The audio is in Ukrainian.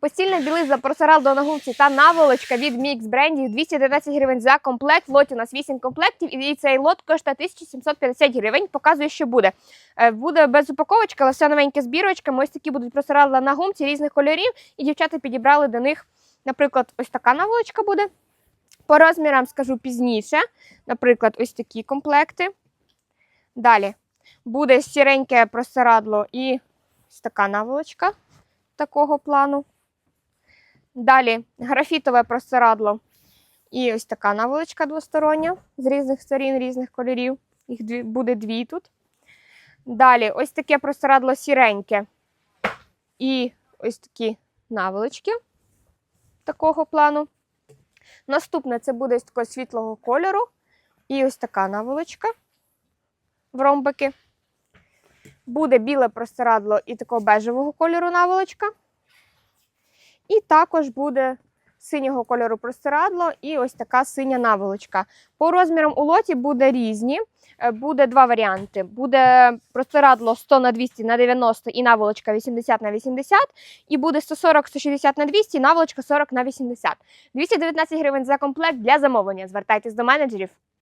Постільна білизна просиралдо на гумці та наволочка від Mix брендів 219 гривень за комплект. Лоті у нас 8 комплектів, і цей лот коштує 1750 гривень. Показує, що буде. Е, Буде без упаковочки, але все новеньке з бірочками. Ось такі будуть просиралда на гумці різних кольорів. І дівчата підібрали до них, наприклад, ось така наволочка буде. По розмірам скажу пізніше. Наприклад, ось такі комплекти. Далі буде сіреньке простирадло і ось така наволочка такого плану. Далі графітове простирадло і ось така наволочка двостороння з різних сторін, різних кольорів. Їх дві, буде дві тут. Далі ось таке простирадло сіреньке. І ось такі наволочки такого плану. Наступне це буде ось такого світлого кольору. І ось така наволочка в ромбики. Буде біле простирадло і такого бежевого кольору наволочка. І також буде синього кольору простирадло і ось така синя наволочка. По розмірам у лоті буде різні. Е, Буде два варіанти. Буде простирадло 100 на 200 на 90 і наволочка 80 на 80. І буде 140 160 на 200 і наволочка 40 на 80. 219 гривень за комплект для замовлення. Звертайтесь до менеджерів.